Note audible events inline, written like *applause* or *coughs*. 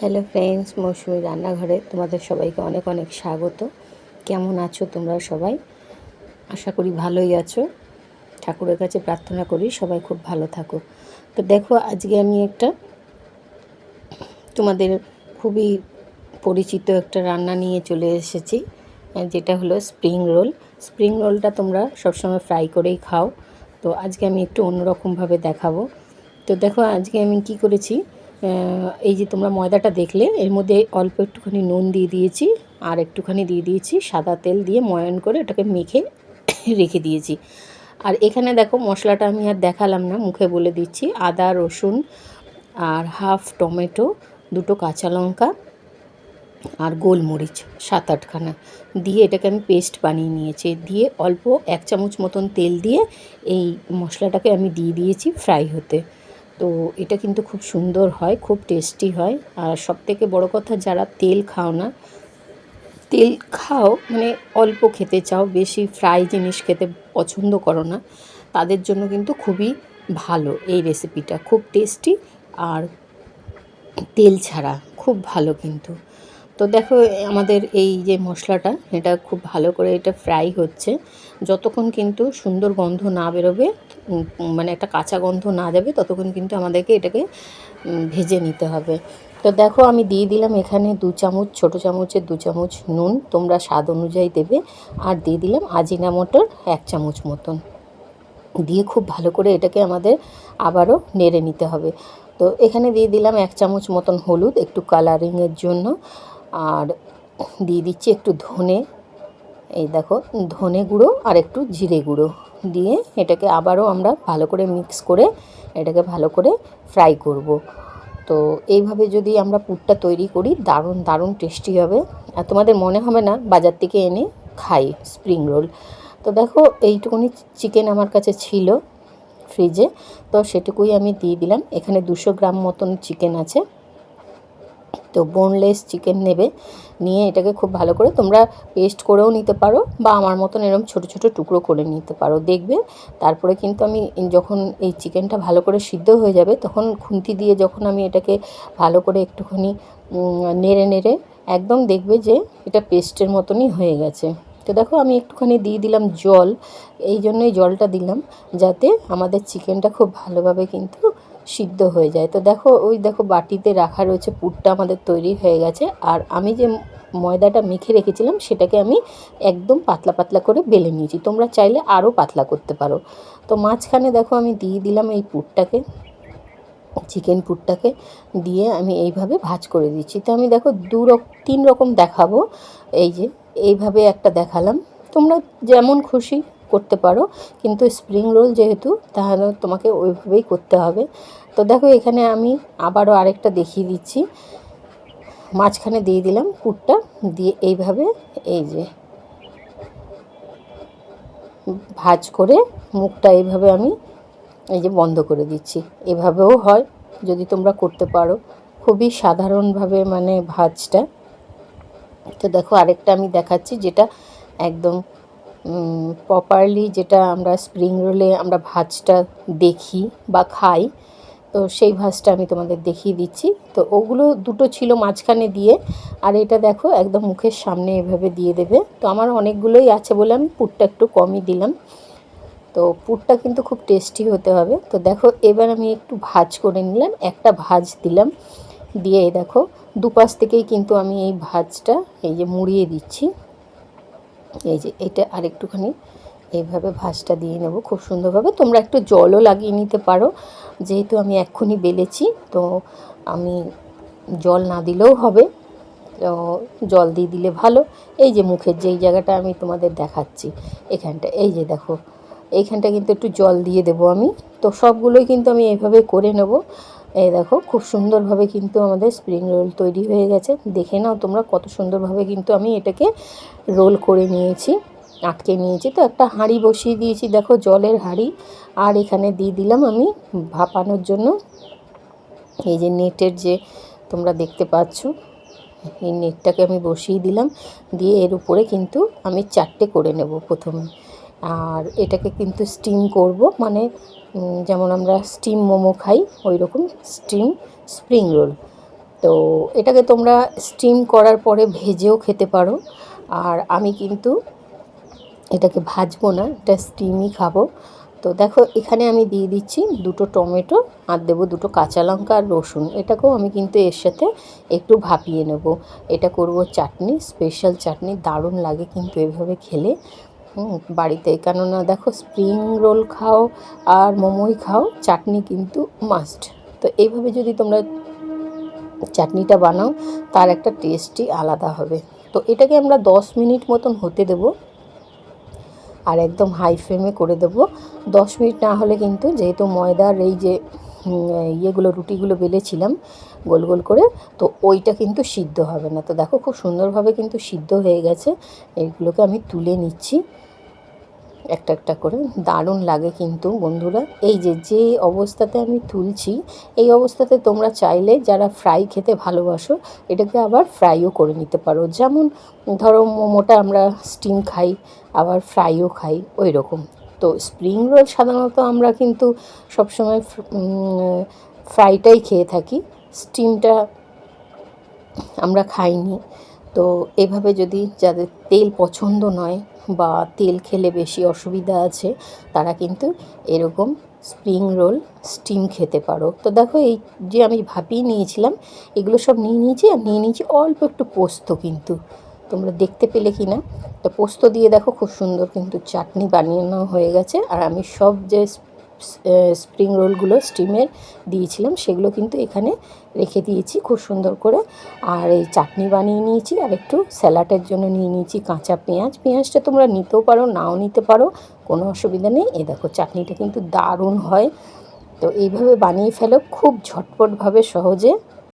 Hello friends মৌসুমি রান্নাঘরে তোমাদের সবাইকে অনেক অনেক স্বাগত। কেমন আছো তোমরা সবাই? আশা করি ভালোই আছো। ঠাকুরের কাছে প্রার্থনা করি সবাই খুব ভালো থাকো। তো দেখো, আজকে আমি একটা তোমাদের খুবই পরিচিত একটা রান্না নিয়ে চলে এসেছি যেটা হলো স্প্রিং রোল স্প্রিং রোলটা তোমরা সবসময় ফ্রাই করেই খাও। তো আজকে আমি একটু অন্যরকমভাবে দেখাবো। তো দেখো, আজকে আমি কি করেছি? এই যে তোমরা ময়দাটা দেখলে, এর মধ্যে অল্প একটুখানি নুন দিয়ে দিয়েছি, আর একটুখানি দিয়ে দিয়েছি সাদা তেল দিয়ে ময়ন করে ওটাকে মেখে *coughs* রেখে দিয়েছি। আর এখানে দেখো মশলাটা আমি আর দেখালাম না, মুখে বলে দিচ্ছি, আদা, রসুন, আর হাফ টমেটো, দুটো কাঁচা লঙ্কা, আর গোলমরিচ, সাত আটখানা। দিয়ে এটাকে আমি পেস্ট বানিয়ে নিয়েছি। দিয়ে অল্প এক চামচ মতন তেল দিয়ে এই মশলাটাকে আমি দিয়ে দিয়েছি ফ্রাই হতে। তো এটা কিন্তু খুব সুন্দর হয়, খুব টেস্টি হয়। আর সব থেকে বড়ো কথা, যারা তেল খাও না, তেল খাও মানে অল্প খেতে চাও, বেশি ফ্রাই জিনিস খেতে পছন্দ করো না, তাদের জন্য কিন্তু খুবই ভালো এই রেসিপিটা খুব টেস্টি আর তেল ছাড়া খুব ভালো কিন্তু। তো দেখো, আমাদের এই যে মশলাটা, এটা খুব ভালো করে এটা ফ্রাই হচ্ছে। যতক্ষণ কিন্তু সুন্দর গন্ধ না বেরোবে মানে একটা কাঁচা গন্ধ না যাবে, ততক্ষণ কিন্তু আমাদেরকে এটাকে ভেজে নিতে হবে। তো দেখো, আমি দিয়ে দিলাম এখানে দু চামচ, ছোটো চামচের দু চামচ নুন, তোমরা স্বাদ অনুযায়ী দেবে। আর দিয়ে দিলাম আজিনা মটর এক চামচ মতন। দিয়ে খুব ভালো করে এটাকে আমাদের আবারও নেড়ে নিতে হবে। তো এখানে দিয়ে দিলাম এক চামচ মতন হলুদ, একটু কালারিংয়ের জন্য। আর দিয়ে দিচ্ছি একটু ধনে। এই দেখো, ধনে গুঁড়ো আর একটু জিরে গুঁড়ো দিয়ে এটাকে আবারও আমরা ভালো করে মিক্স করে এটাকে ভালো করে ফ্রাই করব। তো এইভাবে যদি আমরা পুরটা তৈরি করি, দারুণ দারুণ টেস্টি হবে। আর তোমাদের মনে হবে না, বাজার থেকে এনে খাই স্প্রিং রোল। তো দেখো, এইটুকুনি চিকেন আমার কাছে ছিল ফ্রিজে। তো সেটুকুই আমি দিয়ে দিলাম। এখানে দুশো গ্রাম মতন চিকেন আছে। তো বোনলেস চিকেন নেবে। নিয়ে এটাকে খুব ভালো করে তোমরা পেস্ট করেও নিতে পারো বা আমার মতন এরকম ছোট ছোট টুকরো করে নিতে পারো। দেখবে তারপরে কিন্তু আমি যখন এই চিকেনটা ভালো করে সিদ্ধ হয়ে যাবে, তখন খুন্তি দিয়ে যখন আমি এটাকে ভালো করে একটুখানি নেড়ে নেড়ে একদম দেখবে যে এটা পেস্টের মতনই হয়ে গেছে। তো দেখো আমি একটুখানি দিয়ে দিলাম জল, এই জন্যই জলটা দিলাম, যাতে আমাদের চিকেনটা খুব ভালোভাবে কিন্তু সিদ্ধ হয়ে যায়। তো দেখো, ওই দেখো বাটিতে রাখা রয়েছে পুরটা আমাদের তৈরি হয়ে গেছে। আর আমি যে ময়দাটা মেখে রেখেছিলাম, সেটাকে আমি একদম পাতলা পাতলা করে বেলে নিয়েছি। তোমরা চাইলে আরও পাতলা করতে পারো। তো মাঝখানে দেখো আমি দিয়ে দিলাম এই পুরটাকে, চিকেন পুরটাকে দিয়ে আমি এইভাবে ভাজ করে দিচ্ছি। তো আমি দেখো দু তিন রকম দেখাবো। এই যে, এইভাবে একটা দেখালাম। তোমরা যেমন খুশি করতে পারো। কিন্তু স্প্রিং রোল যেহেতু, তাহলে তোমাকে ওইভাবেই করতে হবে। তো দেখো, এখানে আমি আবারও আরেকটা দেখিয়ে দিচ্ছি। মাঝখানে দিয়ে দিলাম পুরটা, দিয়ে এইভাবে এই যে ভাজ করে মুখটা এইভাবে আমি এই যে বন্ধ করে দিচ্ছি। এভাবেও হয়, যদি তোমরা করতে পারো। খুবই সাধারণভাবে মানে ভাজটা। তো দেখো, আরেকটা আমি দেখাচ্ছি, যেটা একদম প্রপারলি যেটা আমরা স্প্রিং রোলে আমরা ভাজটা দেখি বা খাই, তো সেই ভাজটা আমি তোমাদের দেখিয়ে দিচ্ছি। তো ওগুলো দুটো ছিল মাঝখানে দিয়ে, আর এটা দেখো একদম মুখের সামনে এভাবে দিয়ে দেবে। তো আমার অনেকগুলোই আছে বলে আমি পুরটা একটু কমই দিলাম। তো পুরটা কিন্তু খুব টেস্টি হতে হবে। তো দেখো এবার আমি একটু ভাজ করে নিলাম, একটা ভাজ দিলাম। দিয়ে দেখো দুপাশ থেকেই কিন্তু আমি এই ভাজটা এই যে মুড়িয়ে দিচ্ছি। এই যে এটা আরেকটুখানি এইভাবে ভাজটা দিয়ে নেব। খুব সুন্দরভাবে। তোমরা একটু জলও লাগিয়ে নিতে পারো। যেহেতু আমি এক্ষুনি বেলেছি, তো আমি জল না দিলেও হবে। জল দিয়ে দিলে ভালো। এই যে মুখের যেই জায়গাটা আমি তোমাদের দেখাচ্ছি, এখানটা। এই যে দেখো, এইখানটা কিন্তু একটু জল দিয়ে দেবো আমি। তো সবগুলোই কিন্তু আমি এইভাবে করে নেব। এই দেখো, খুব সুন্দরভাবে কিন্তু আমাদের স্প্রিং রোল তৈরি হয়ে গেছে। দেখে নাও তোমরা কত সুন্দরভাবে কিন্তু আমি এটাকে রোল করে নিয়েছি, আটকে নিয়েছি। তো একটা হাঁড়ি বসিয়ে দিয়েছি, দেখো জলের হাঁড়ি। আর এখানে দিয়ে দিলাম আমি ভাপানোর জন্য। এই যে নেটের যে তোমরা দেখতে পাচ্ছ, এই নেটটাকে আমি বসিয়ে দিলাম। দিয়ে এর উপরে কিন্তু আমি চারটে করে নেব প্রথমে। আর এটাকে কিন্তু স্টিম করব মানে যেমন আমরা স্টিম মোমো খাই ওই রকম স্টিম স্প্রিং রোল তো এটাকে তোমরা স্টিম করার পরে ভেজেও খেতে পারো। আর আমি কিন্তু এটাকে ভাজবো না, এটা স্টিমই খাব। তো দেখো, এখানে আমি দিয়ে দিচ্ছি দুটো টমেটো, আর দেবো দুটো কাঁচা লঙ্কা আর রসুন। এটাকেও আমি কিন্তু এর সাথে একটু ভাপিয়ে নেব। এটা করব চাটনি স্পেশাল চাটনি, দারুণ লাগে কিন্তু এভাবে খেলে। বাড়িতে। কেননা দেখো স্প্রিং রোল খাও আর মোমোই খাও, চাটনি কিন্তু মাস্ট তো এইভাবে যদি তোমরা চাটনিটা বানাও, তার একটা টেস্টই আলাদা হবে। তো এটাকে আমরা দশ মিনিট মতন হতে দেবো আর একদম হাই ফ্লেমে করে দেবো। দশ মিনিট না হলে কিন্তু যেহেতু ময়দার এই যে ইয়েগুলো, রুটিগুলো বেলেছিলাম গোল গোল করে, তো ওইটা কিন্তু সিদ্ধ হবে না। তো দেখো, খুব সুন্দরভাবে কিন্তু সিদ্ধ হয়ে গেছে। এইগুলোকে আমি তুলে নিচ্ছি। একটা একটা করে। দারুণ লাগে কিন্তু বন্ধুরা। এই যে যে অবস্থাতে আমি তুলছি, এই অবস্থাতে তোমরা চাইলে যারা ফ্রাই খেতে ভালোবাসো, এটাকে আবার ফ্রাইও করে নিতে পারো। যেমন ধরো মোমোটা আমরা স্টিম খাই, আবার ফ্রাইও খাই ওই রকম তো স্প্রিং রোল সাধারণত আমরা কিন্তু সবসময় ফ্রাইটাই খেয়ে থাকি। স্টিমটা আমরা খাইনি। তো এভাবে যদি যাদের তেল পছন্দ নয় বা তেল খেলে বেশি অসুবিধা আছে, তারা কিন্তু এরকম স্প্রিং রোল স্টিম খেতে পারো। তো দেখো এই যে আমি ভাপিয়ে নিয়েছিলাম, এগুলো সব নিয়ে নিয়েছি আর নিয়ে নিয়েছি অল্প একটু পোস্ত কিন্তু। তোমরা দেখতে পেলে কি না? তো পোস্ত দিয়ে দেখো খুব সুন্দর কিন্তু চাটনি বানিয়ে হয়ে গেছে আর আমি সব যে স্প্রিং রোলগুলো স্টিমের দিয়েছিলাম, সেগুলো কিন্তু এখানে রেখে দিয়েছি খুব সুন্দর করে। আর এই চাটনি বানিয়ে নিয়েছি, আর একটু স্যালাডের জন্য নিয়ে নিয়েছি কাঁচা পেঁয়াজ। পেঁয়াজটা তোমরা নিতেও পারো, নাও নিতে পারো, কোনো অসুবিধা নেই। এ দেখো, চাটনিটা কিন্তু দারুণ হয়। তো এইভাবে বানিয়ে ফেলো, খুব ঝটপটভাবে সহজে।